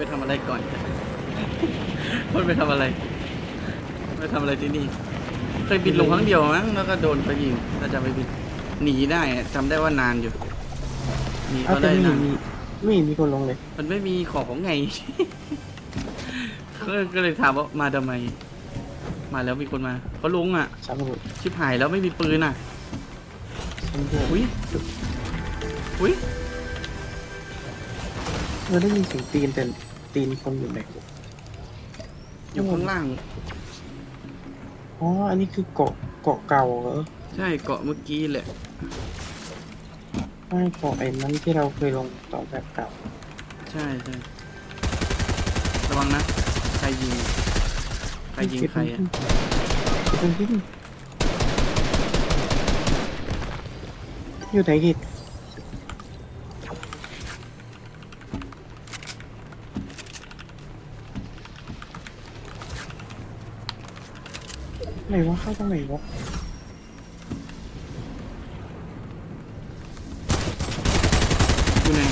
ไปทำอะไรก่อน คนไปทำอะไร ไปทำอะไรที่นี่ เคยบินลงครั้งเดียวมั้งแล้วก็โดนเขายิงถ้าจะไม่บินหนีได้อะจำได้ว่านานอยู่หนีเอาเขาแต่ได้ไม่นานมีไม่มีคนลงเลย มันไม่มีของของไง ก็ก็เลยถามว่ามาทำไม มาแล้วมีคนมาเขาลุงอะสำรวจชิบหายแล้วไม่มีปืนอะสำรวจอุ้ย อุ้ย เราได้ยินเสียงตีนแต่ ตีนคนอยู่ไหนอยู่ข้างล่าง อ๋อ อันนี้คือเกาะเกาะเก่าเหรอ ใช่เกาะเมื่อกี้แหละไม่เกาะไอ้นั้นที่เราเคยลงต่อแบบเก่า ใช่ใช่ระวังนะ ใครยิง ใครยิงใครอะเก็บที่อยู่ไหนกิด ไหนวะเข้าตรงไหนวะอยู่ไหน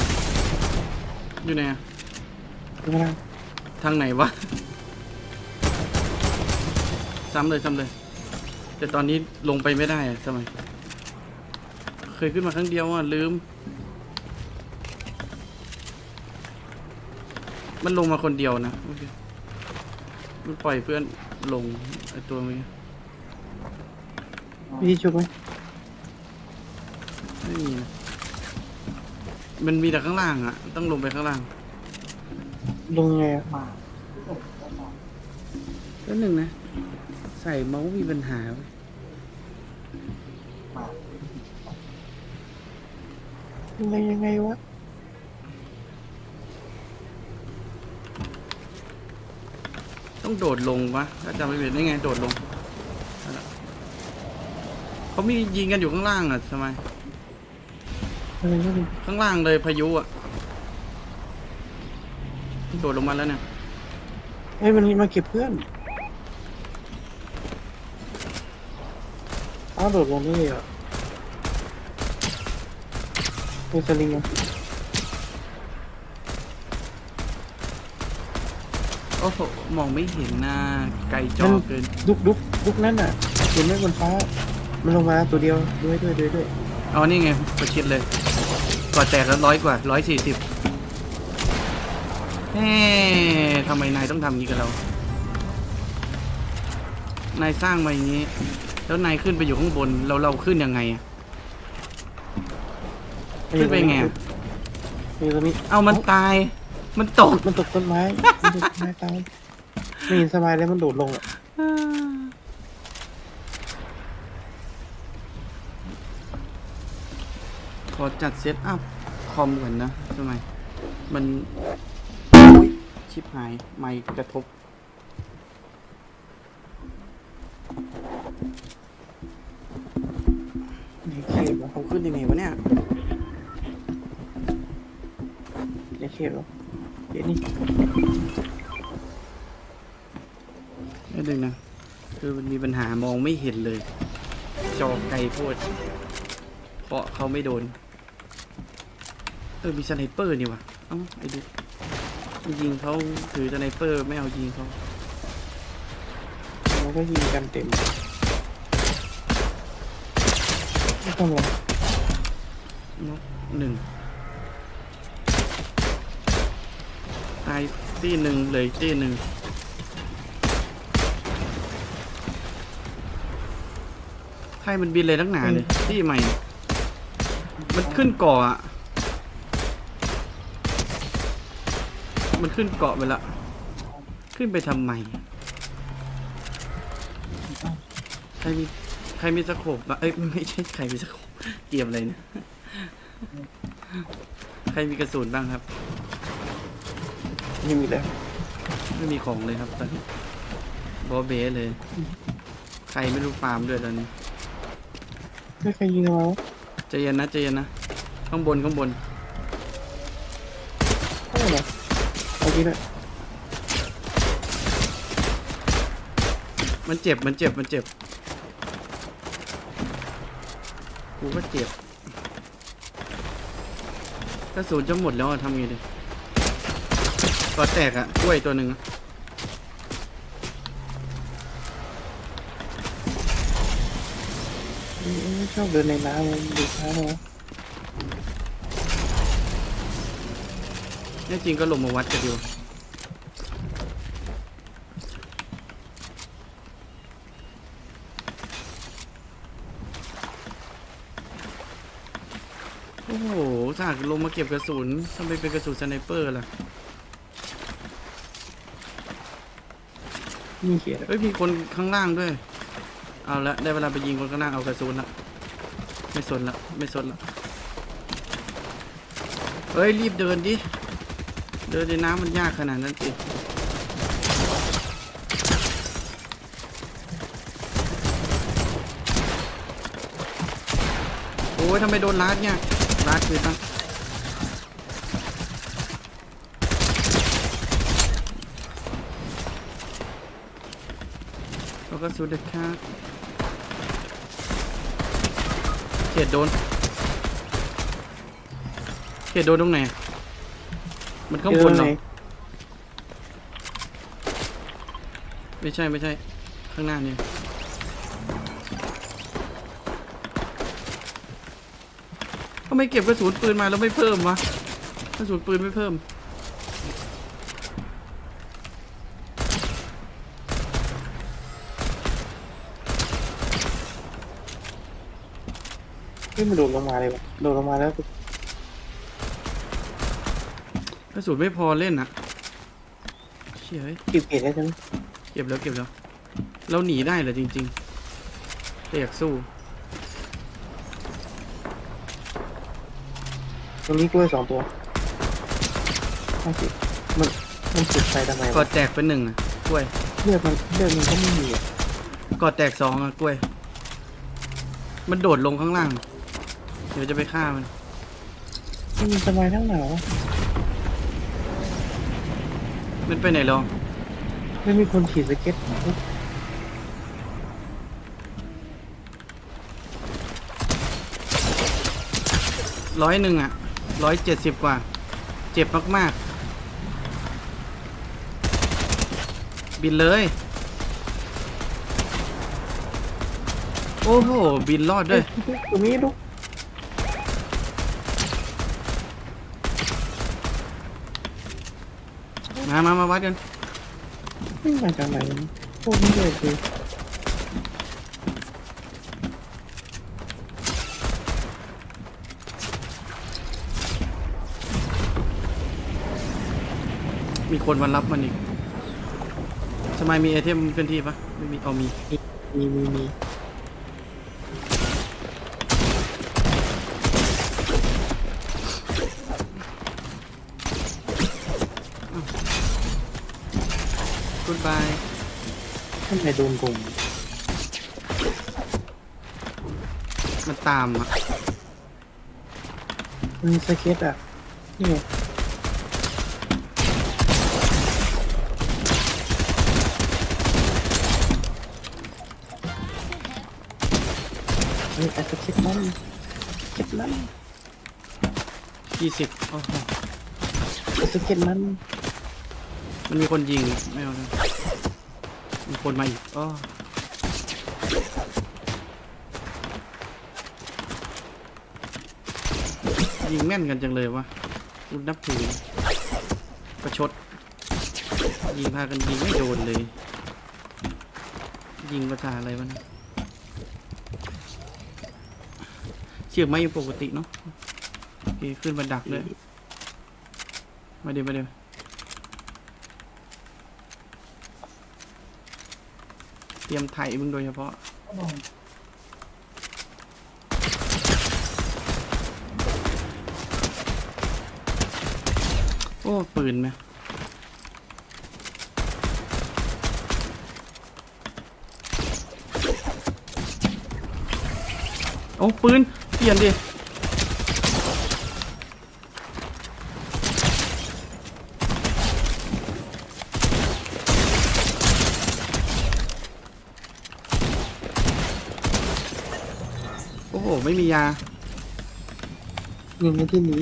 อยู่ไหนอะดูมาแล้วทางไหนวะ ซ้ำเลยซ้ำเลย แต่ตอนนี้ลงไปไม่ได้อะทำไม เคยขึ้นมาครั้งเดียวอะ ลืม มันลงมาคนเดียวนะโอเคมันปล่อยเพื่อนลงไอตัวนี้มี ที่ชุบไหมไม่มีนะมันมีแต่ข้างล่างอะต้องลงไปข้างล่างลงไงอะแล้วหนึ่งนะ ใส่เมาส์มีปัญหาเว้ยยังไงยังไงวะต้องโดดลงวะถ้าจำไม่ผิดได้ไงโดดลงนั่นแหละ เขามียิงกันอยู่ข้างล่างอะทำไม อะไรก็เป็นข้างล่างเลยพายุอะโดดลงมาแล้วเนี่ยเฮ้ยมันมาเก็บเพื่อนอ้าวโดดลงได้เลยเหรอะเป็นสลิงอะโอ้โห มองไม่เห็นหน้าไกลจอเกิน ดุกดุกดุกนั่นน่ะเห็นไหมบนฟ้า มันลงมาตัวเดียวด้วยด้วยด้วยด้วยอ๋อนี่ไงประชิดเลยก่อแตกแล้วร้อยกว่าร้อยสี่สิบเฮ้ทำไมนายต้องทำอย่างนี้กับเรา นายสร้างมาอย่างนี้ แล้วนายขึ้นไปอยู่ข้างบน เราเราขึ้นยังไงอะขึ้นไปไงอะนี่ตรงนี้เอามันตาย มันตก มันตกต้นไม้มันตกต้นไม้ตายไม่เห็นสบายเลยมันโดดลงอะ ขอจัดเซตอัพคอมก่อนนะทำไมมันอุ๊ยชิบหาย ไม่กระทบ ในเขตเหรอเอาขึ้นยังไงวะเนี่ยในเขตเหรอเดี๋ยวนี้นิดนึงนะ คือมันมีปัญหามองไม่เห็นเลย จอไกลโพดเพราะเขาไม่โดน เออมีสไนเปอร์นี่วะเอ้าไอ้ดูยิงเขาถือสไนเปอร์ไม่เอายิงเขามันก็ยิงกันเต็มไม่ทำอะไรนกหนึ่งตายตีหนึ่งเลยตีหนึ่งใครมันบินเลยนักหนาเลยที่ใหม่ มันขึ้นเกาะอะ มันขึ้นเกาะไปละ ขึ้นไปทำไม ใครมีใครมีสโคปบ้างเอ้ยไม่ใช่ใครมีสโคปเตรียมอะไรเนะใครมีกระสุนบ้างครับ ไม่มีแล้ว ไม่มีของเลยครับตอนนี้บอเบสเลย ใครไม่รู้ฟาร์มด้วยตอนนี้ไม่เคยยิงเราใจเย็นนะใจเย็นนะ ข้างบนข้างบน เอาดีเลยมันเจ็บ มันเจ็บ มันเจ็บ กูก็เจ็บกระสุนจะหมดแล้วอะทำไงดีก็แตกอะกล้วยตัวหนึ่งเอ้ยชอบเดินในน้ำมันดูช้าเลยวะ แน่จริงก็ลงมาวัดกันดีกว่าโอ้โหสากลงมาเก็บกระสุนทำไมเป็นกระสุนสไนเปอร์ล่ะนี่เขียนเฮ้ยมีคนข้างล่างด้วย เอาละได้เวลาไปยิงคนข้างล่างเอากระสุนละไม่สนละไม่สนละเฮ้ยรีบเดินดิ เดินในน้ำมันยากขนาดนั้นสิโอ้ยทำไมโดนลาดเนี่ยลาดคือตั้งเราก็สุดเด็ดขาดเขตโดนเขตโดนตรงไหน มันข้างบนเหรอไม่ใช่ไม่ใช่ ข้างหน้านี่ทำไมเก็บกระสุนปืนมาแล้วไม่เพิ่มวะกระสุนปืนไม่เพิ่มเฮ้ยมันโดดลงมาเลยวะโดดลงมาแล้ว ก ระสุนไม่พอเล่นอะเชี่ยเฮ้ยเก็บเก็บได้ใช่ไหมเก็บแล้วเก็บแล้ว เราหนีได้เหรอจริงๆแต่อยากสู้ตรงนี้กล้วยสองตัวห้าสิบมันมันจุดไฟทำไมกอวะดแตกเป็นหนึ่งอะกล้วย เลือดมันเลือดมันก็ไม่มีอะกอดแตกสองอะกล้วย มันโดดลงข้างล่าง เดี๋ยวจะไปฆ่ามัน มันสบายทั้งหนาวะ มันไปไหนหรอไม่มีคนขี่สเก็ตร้อยหนึ่งอะร้อยเจ็ดสิบกว่า เจ็บมากๆ บินเลย โอ้โห บินรอดด้วย ตรงนี้ลูก มามามาวัดกันวิ่งมาจากไหนวะพวกนี้เลยคือมีคนมารับมันอีกทำไมมีไอเทมเคลื่อนที่ปะไม่มีเอามี มีมีมี กุดบายทำไมโดนกลุ่มมันตามอะมันสเก็ตอะ นี่ไงเฮ้ยแต่สเก็ตมันสเก็ตมันยี่สิบโอ้โหแต่สเก็ตมัน มันมีคนยิงไม่เอาเลยมีคนมาอีกอ้อยิงแม่นกันจังเลยวะกูนับถือประชด ยิงพากันยิงไม่โดนเลย ยิงภาษาอะไรวะเนะเชือกไม้ปกติเนาะโอเคขึ้นมาดักเลย มาเดี๋ยวมาเดี๋ยว เตรียมไถมึงโดยเฉพาะ โอ้ ปืนไหมโอ้ ปืน เปลี่ยนดิ ยาหนึ่งในที่นี้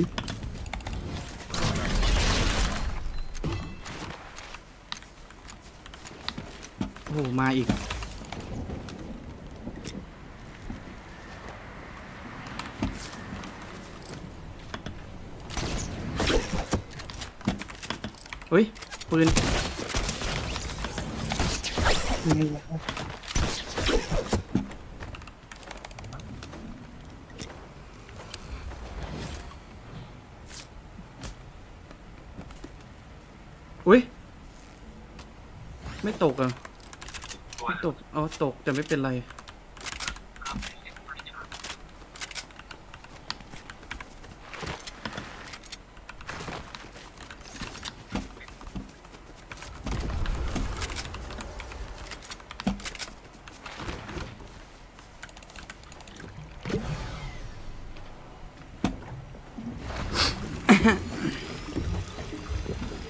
โอ้มาอีกเฮ้ยปืนยังไตกอะไม่ตกเอาตกแต่ไม่เป็นไร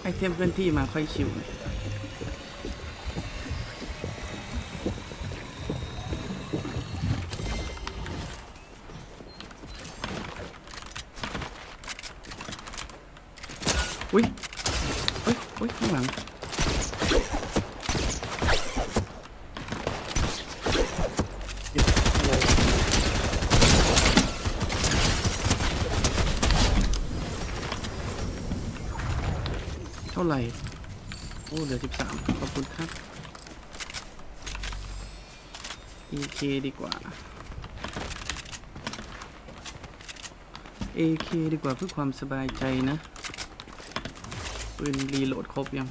ไอเทมเคลื่อนที่มาค่อยชิวอุ้ยเฮ้ยเฮ้ยข้างหลัง เท่าไหร่ โอ้ เหลือสิบสามขอบคุณครับ AK ดีกว่า AK ดีกว่าเพื่อความสบายใจนะปืนรีโหลดครบยัง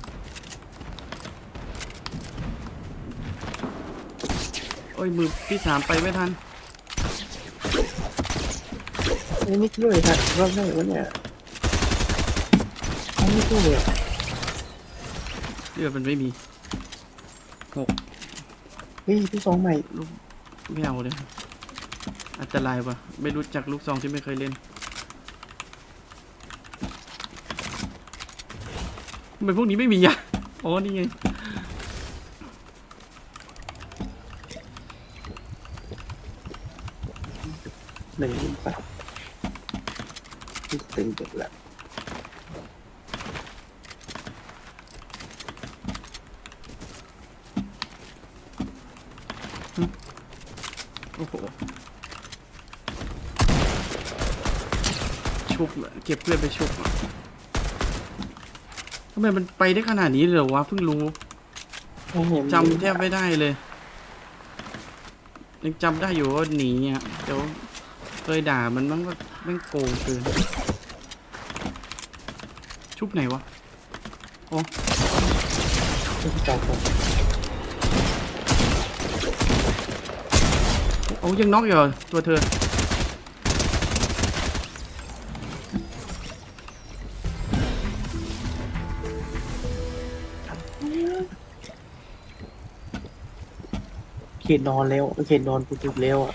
โอ้ยมือที่สามไปไม่ทันอันนี้ไม่ช่วยครับรอบแรกวะเนี่ยอันนี้ไม่ช่วยอะเลือดมันไม่มีหกเฮ้ยพี่สองใหม่ลูกไม่เอาเลยอันตรายปะไม่รู้จักลูกซองที่ไม่เคยเล่นทำ ไมพวกนี้ไม่มียาอ๋อนี่ไงหนึ่งหนึ่งสามที่ตึงเจ็ดละโอ้โหชุบเลยเก็บเพื่อนไปชุบอะ ทำไมมันไปได้ขนาดนี้เลยเหรอวะเพิ่งรู้ไม่เห็นจำแทบไม่ได้เลยยังจำได้อยู่ว่าหนีอะเดี๋ยวเคยด่ามันมั้งว่าแม่งโกงเกินชุบไหนวะที่จองก่อนโอ้ยังน็อกอยู่เหรอตัวเธอ เขตนอนแล้วเขตนอนกูจุดแล้วอะ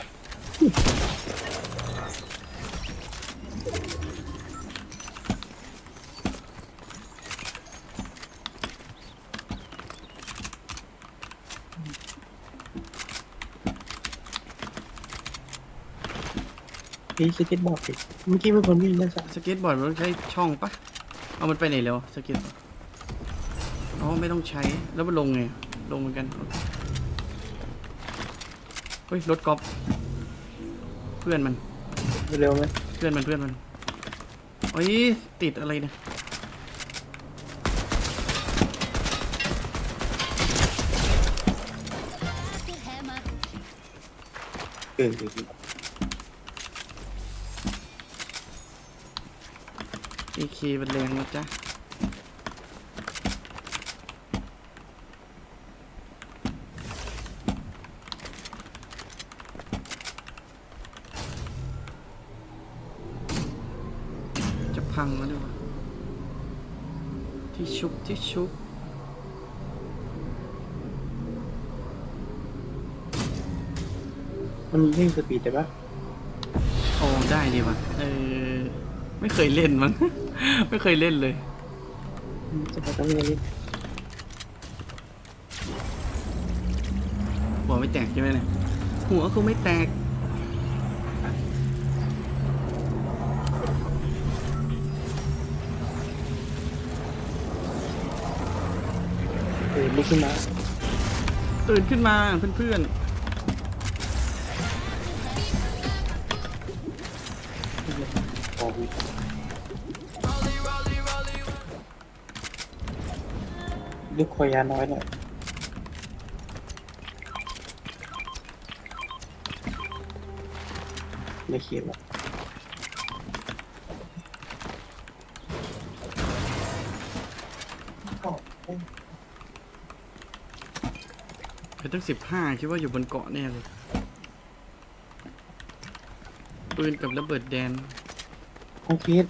พี่สเก็ตบอร์ดสิเมื่อกี้เป็นคนวิ่งนะจ๊ะสเก็ตบอร์ดมันต้องใช้ช่องปะเอามันไปไหนแล้วสเก็ตบอร์ดอ๋อไม่ต้องใช้แล้วมันลงไงลงเหมือนกันโอเค ฮ้ยรถกอล์ฟเพื่อนมันเร็วไหมเพื่อนมันเพื่อนมันโอ้ยติดอะไรเนี่ยเกินไปอีกเอเคมันแรงนะจ๊ะ พังแล้วด้วยวะที่ชุบที่ชุบมันวิ่งสปีดได้ปะโอ้ได้ดีว่ะเออไม่เคยเล่นมั้ง ไม่เคยเล่นเลย จะไปต้องเรียนนิดหัวไม่แตกใช่ไหมเนี่ยหัวคงไม่แตก เออลุกขึ้นมาตื่นขึ้นมาเพื่อนโอ้โหลึกคอยาน้อยหน่อยไม่คิดว่าๆไป ตั้งสิบห้าคิดว่าอยู่บนเกาะแน่เลยปืนกับระเบิดแดนต้องคิด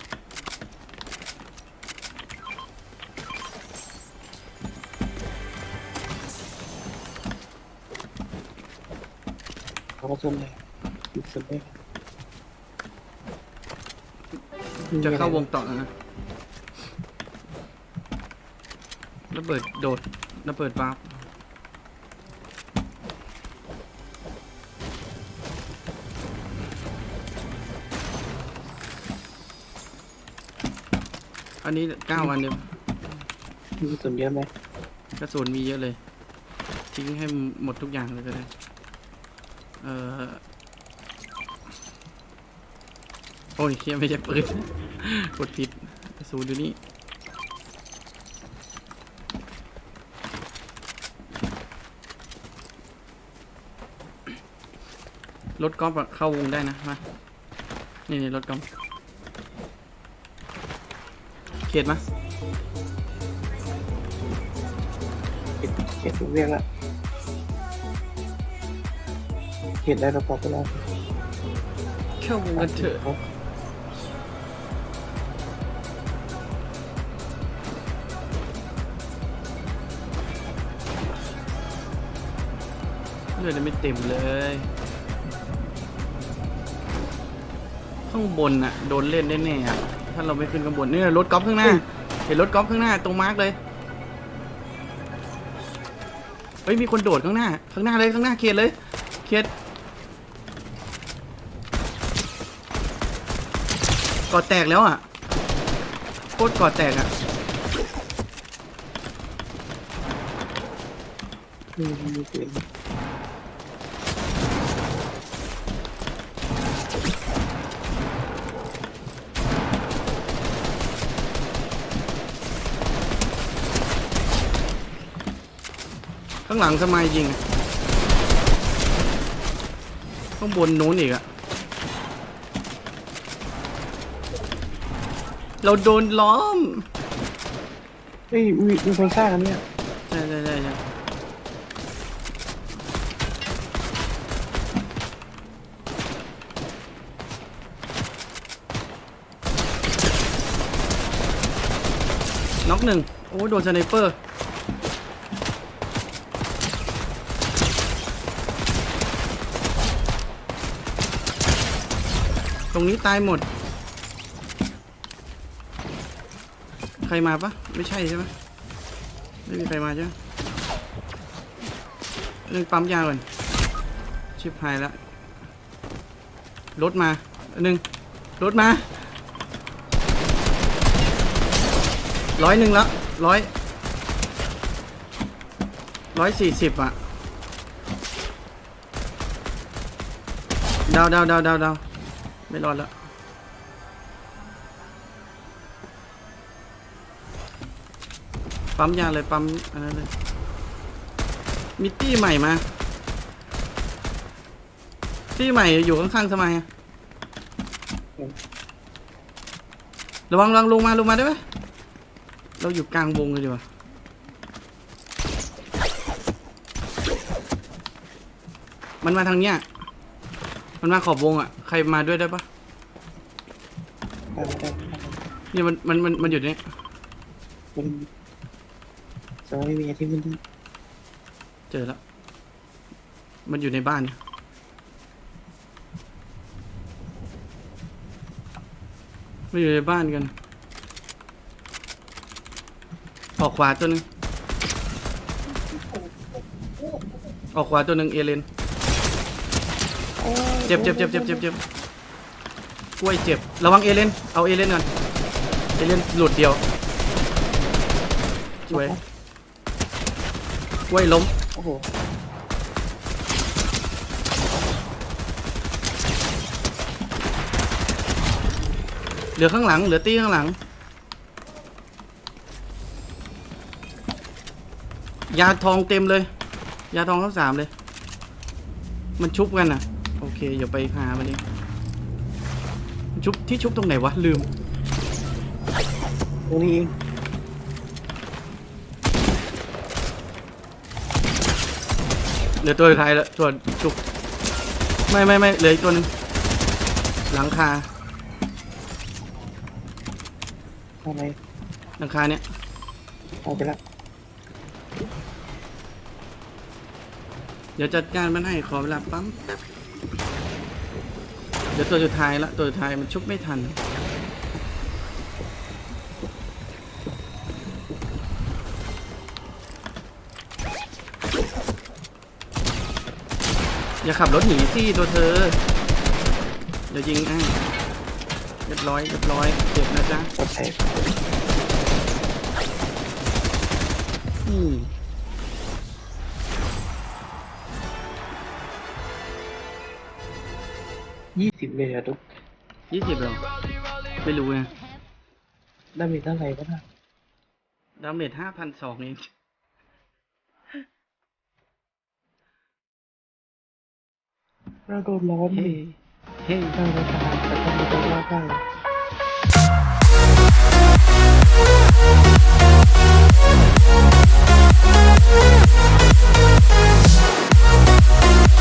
เขาก็ชนเลยหยุดชนเลยจะเข้าวงต่อนะระเบิดโดดระเบิดวาร์ป นนี้เก้าวันเดียวมีส่วนเยอะไหมกระสุนมีเยอะเลย ทิ้งให้หมดทุกอย่างเลยก็ได้ เออโอ้ยเคียไม่ใช่ปืน กดผิดกระสุนอยู่นี่รถกอล์ฟอะเข้าวงได้นะมานี่นี่รถกอล์ฟ เขตมาเก็บเก็บทุกเรื่องละเห็นได้เราพอไปแล้วเข้าวงกันเถอะครับเลือดยังไม่เต็มเลย ข้างบนน่ะ โดนเล่นแน่ๆอะถ้าเราไม่ขึ้นข้างบนเนี่ยรถกอล์ฟข้างหน้า เห็นรถกอล์ฟข้างหน้าตรงมาร์กเลยเฮ้ยมีคนโดดข้างหน้า ข้างหน้าเลยข้างหน้าเขียดเลยเขียดกอดแตกแล้วอะโคตรกอดแตกอะอืมมีเสียง ข้างหลังทำไมยิงอะข้างบนนู้นอีกอะเราโดนล้อมเฮ้ยมีมีคนสร้างอันเนี้ยใช่ใช่ใช่ใช่น็อกหนึ่งโอ้โดนสไนเปอร์ รงนี้ตายหมด ใครมาปะไม่ใช่ใช่ไหมไม่มีใครมาใช่ไหมเรื่องปั๊มยาก่อน ชิบหายแล้วรถมาหนึ่งรถมาร้อยหนึ่งละร้อยร้อยสี่สิบอะดาวดาวดาวดาวดาว ไม่รอดแล้วปั๊มยาเลยปั๊มอันนั้นเลยมีตี้ใหม่มา ตี้ใหม่อยู่ข้างๆทำไมอะระวังระวังลงมาลงมาได้ไหมเราอยู่กลางวงเลยดีกว่ามันมาทางเนี้ย มันมาขอบวงอะ ใครมาด้วยได้ปะได้ได้ได้เนี่ยมันมันมันมันอยู่เนี่ยมันจะไม่มีที่มันที่เจอแล้ว มันอยู่ในบ้านเนี่ยมันอยู่ในบ้านกันออกขวาตัวหนึ่งออกขวาตัวหนึ่งเอเลนเจ็บเจ็บเจ็บเจ็บเจ็บเจ็บ ระวังเอเลน เอาเอเลนก่อน เอเลนหลุดเดียวช่วยกล้วยล้ม โอ้โหเหลือข้างหลัง เหลือตี้ข้างหลัง ยาทองเต็มเลย ยาทองทั้งสามเลย มันชุบกันอะ เคอย่าไปหามันเองมันชุบที่ชุบตรงไหนวะ ลืม ตรงนี้เองเหลือตัวสุดท้ายแล้วตัวชุบไม่ไม่ไม่เหลืออีกตัวหนึงหลังคาอะไรหลังคาเนี้ยเอาไปละเดี๋ยวจัดการมันให้ขอเวลาปั๊ม เดี๋ยวตัวสุดท้ายละตัวสุดท้ายมันชุบไม่ทัน อย่าขับรถหนีสิตัวเธอ เดี๋ยวยิงให้เรียบร้อยเรียบร้อยเจ็บนะจ๊ะปลอดภัยอืม ยี่สิบเลยเหรอทุกยี่สิบหรอ ไม่รู้ไงดาเมจเท่าไหร่ก็ได้ดาเมจห้าพันสองเองเราโดนล้อมดิเฮ้ยเราโดนตายแต่ต้องมีตัวดได้ Música